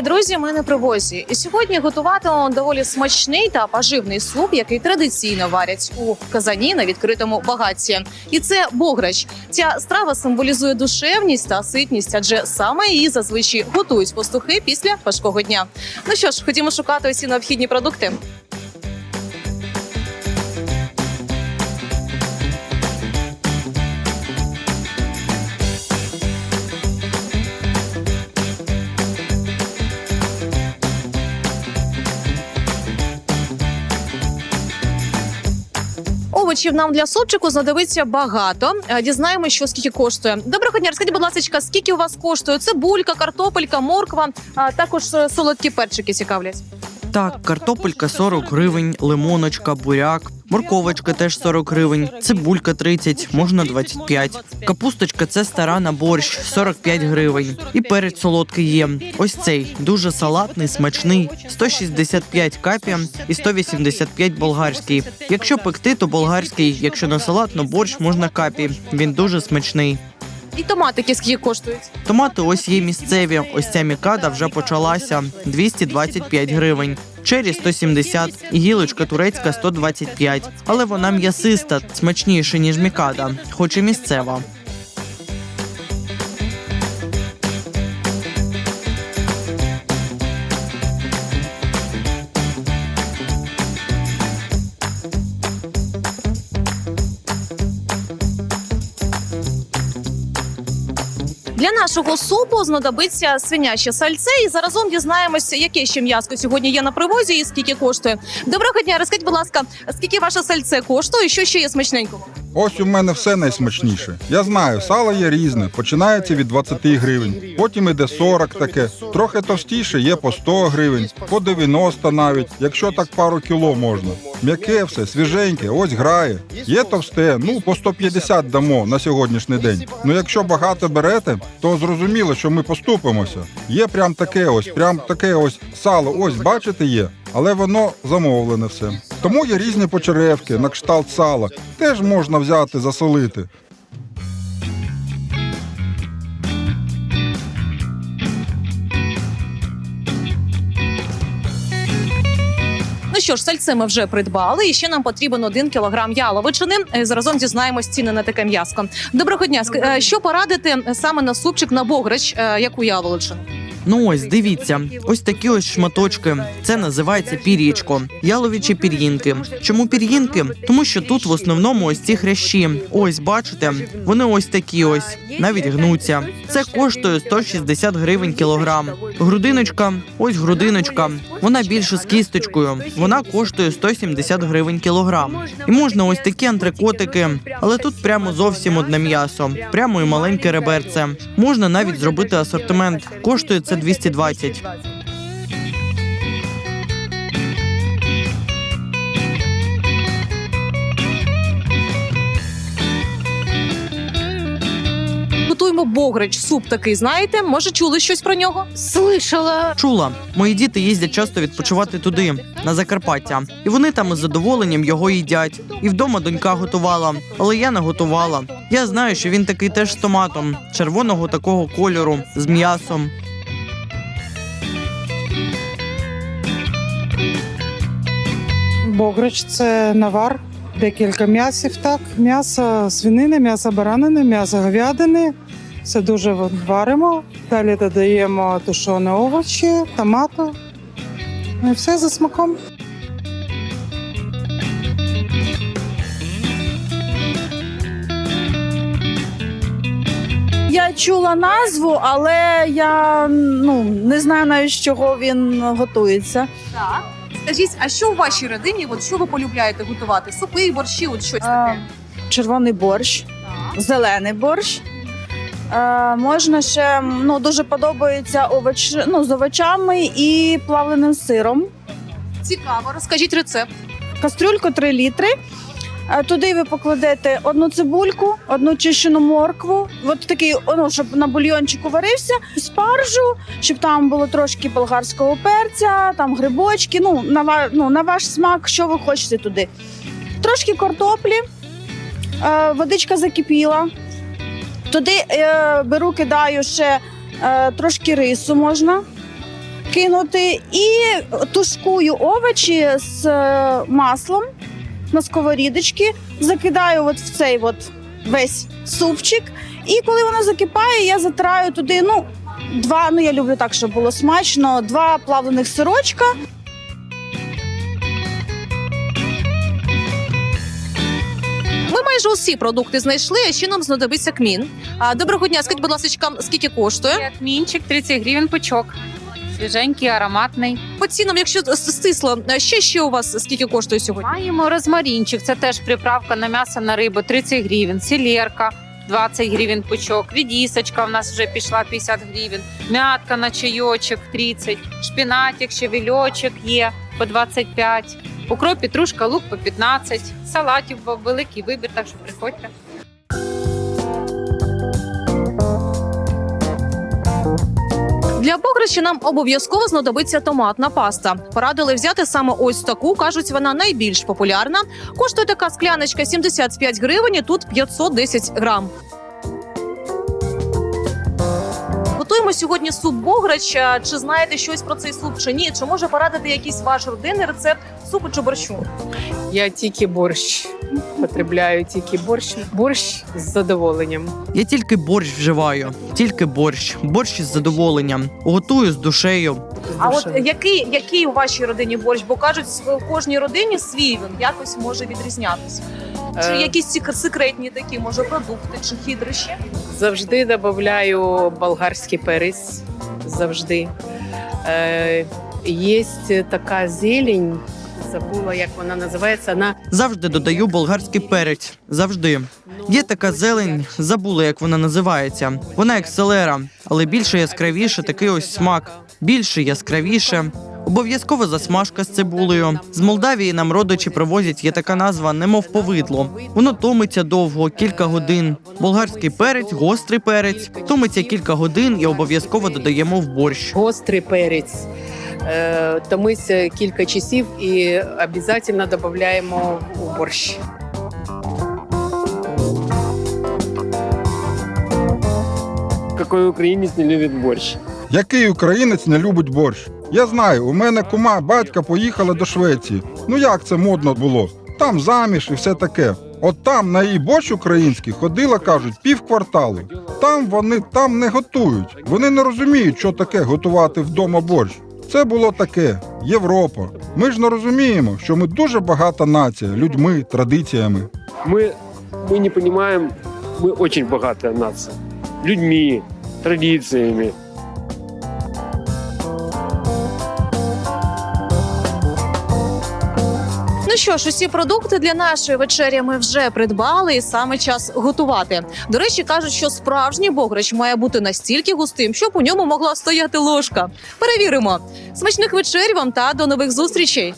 Вітаю, друзі! Ми на привозі. І сьогодні готуватимемо доволі смачний та поживний суп, який традиційно варять у казані на відкритому багатці. І це бограч. Ця страва символізує душевність та ситність, адже саме її зазвичай готують пастухи після важкого дня. Ну що ж, ходімо шукати усі необхідні продукти. Овочів нам для супчику знадобиться багато. Е, Дізнаємося, що скільки коштує. Доброго дня, розкажіть, будь ласка, скільки у вас коштує? Цибулька, картопелька, морква, а також е, солодкі перчики цікавлять. Так, картопелька 40 гривень, лимоночка, буряк, морковочка теж 40 гривень, цибулька 30, можна 25. Капусточка це стара на борщ 45 гривень. І перець солодкий є. Ось цей дуже салатний, смачний, 165 капі і 185 болгарський. Якщо пекти, то болгарський, якщо на салат, на борщ можна капі. Він дуже смачний. І томатики скільки коштують? Томати ось є місцеві. Ось ця мікада вже почалася 225 гривень. Чері 170 і гілочка турецька 125. Але вона м'ясиста, смачніша ніж мікада, хоч і місцева. Для нашого супу знадобиться свиняче сальце, і заразом дізнаємося, яке ще м'яско сьогодні є на привозі і скільки коштує. Доброго дня, розкажіть, будь ласка, скільки ваше сальце коштує? і Що ще є смачненького? Ось у мене все найсмачніше. Я знаю, сало є різне, починається від 20 гривень, потім іде 40 таке. Трохи товстіше є по 100 гривень, по 90 навіть, якщо так пару кіло можна. М'яке все, свіженьке, ось грає. Є товсте, ну по 150 дамо на сьогоднішній день. Ну якщо багато берете, то зрозуміло, що ми поступимося. Є прям таке ось, прям таке ось сало. Ось бачите, є. Але воно замовлене все. Тому є різні почеревки на кшталт сала. Теж можна взяти, засолити. Ну що ж, сальце ми вже придбали, і ще нам потрібен один кілограм яловичини. Е, Заразом дізнаємось ціни на таке м'яско. Доброго дня. Ск- е, Що порадити саме на супчик на бограч, е, яку яловичину? Ну ось дивіться, ось такі ось шматочки. Це називається пірічко. Яловічі пір'їнки. Чому пір'їнки? Тому що тут в основному ось ці хрящі. Ось бачите, вони ось такі ось, навіть гнуться. Це коштує 160 гривень кілограм. Грудиночка, ось грудиночка. Вона більше з кісточкою. Вона коштує 170 гривень кілограм. І можна ось такі антрикотики, але тут прямо зовсім одне м'ясо, прямо і маленьке реберце. Можна навіть зробити асортимент. Коштує це 220. Готуємо бограч, суп такий. Знаєте? Може, чули щось про нього? Слышала. Чула, мої діти їздять часто відпочивати туди, на Закарпаття, і вони там із задоволенням його їдять. І вдома донька готувала, але я не готувала. Я знаю, що він такий теж з томатом, червоного такого кольору, з м'ясом. Бограч це навар, декілька м'ясів. Так, м'ясо свинини, м'ясо баранини, м'ясо говядини. Все дуже варимо. Далі додаємо тушені овочі, томату. Ну і все за смаком. Я чула назву, але я ну не знаю навіть з чого він готується. Так. Скажіть, а що у вашій родині? От що ви полюбляєте готувати? Супи, борщі, от щось таке. червоний борщ, Так. зелений борщ. Е, можна ще ну дуже подобається овоч, ну, з овочами і плавленим сиром. Цікаво, розкажіть рецепт. Кастрюльку 3 літри. Е, Туди ви покладете одну цибульку, одну чищену моркву, от такий, ну, щоб на бульйончику варився, спаржу, щоб там було трошки болгарського перця, там грибочки. Ну на ва, ну, на ваш смак, що ви хочете туди. Трошки картоплі, е, водичка закипіла. Туди е, беру, кидаю ще трошки рису можна. кинути і тушкую овочі з маслом на сковорідочки, закидаю от в цей от весь супчик. І коли воно закипає, я затраю туди ну, два, ну я люблю так, щоб було смачно, два плавлених сирочка. Ми майже усі продукти знайшли, а ще нам знадобиться кмін. А, доброго дня, скажіть, будь ласка, скільки коштує? Як мінчик 30 гривень пучок. Свіженький, ароматний. По цінам, якщо стисло, ще ще у вас скільки коштує сьогодні? Маємо розмарінчик, це теж приправка на м'ясо на рибу 30 гривень. Селерка 20 гривень пучок. Рідісочка в нас вже пішла 50 гривень. М'ятка на чайочок 30. Шпінатик, щавельочок є по 25. Укроп, петрушка, лук по 15. Салатів великий вибір, так що приходьте. Для покрищі нам обов'язково знадобиться томатна паста. Порадили взяти саме ось таку. кажуть, вона найбільш популярна. Коштує така скляночка 75 гривень. і Тут 510 грам. Готуємо сьогодні суп бограч. Чи знаєте щось про цей суп чи ні? Чи може порадити якийсь ваш родинний рецепт супу чи борщу? Я тільки борщ потребляю, тільки борщ. Борщ з задоволенням. Я тільки борщ вживаю, тільки борщ, борщ із задоволенням. Готую з душею. А от який, який у вашій родині борщ? Бо кажуть, в кожній родині свій він якось може відрізнятися. Чи Е, якісь сік- секретні такі, може, продукти чи хитрощі? завжди додаю болгарський перець. Завжди. Е, є така зелень, забула, як вона називається. Вона Завжди додаю болгарський перець. Завжди. Є така зелень, забула, як вона називається. Вона як селера, але більше яскравіше такий ось смак. Більше яскравіше. Обов'язково засмажка з цибулею. З Молдавії нам родичі привозять є така назва, немов повидло. Воно томиться довго, кілька годин. Болгарський перець, гострий перець, томиться кілька годин і обов'язково додаємо в борщ. гострий перець. Е, томиться кілька часів і обов'язково додаємо у борщ. Какой українець не любить борщ? Який українець не любить борщ? Я знаю, у мене кума батька поїхала до Швеції. Ну як це модно було? Там заміж і все таке. От там на її борщ український ходила, кажуть, пів кварталу. Там вони там не готують. Вони не розуміють, що таке готувати вдома борщ. Це було таке Європа. Ми ж не розуміємо, що ми дуже багата нація людьми, традиціями. Ми, ми не розуміємо, ми дуже багата нація. Людьми, традиціями. Що ж, усі продукти для нашої вечері ми вже придбали, і саме час готувати. До речі, кажуть, що справжній бограч має бути настільки густим, щоб у ньому могла стояти ложка. Перевіримо. Смачних вечерів вам та до нових зустрічей.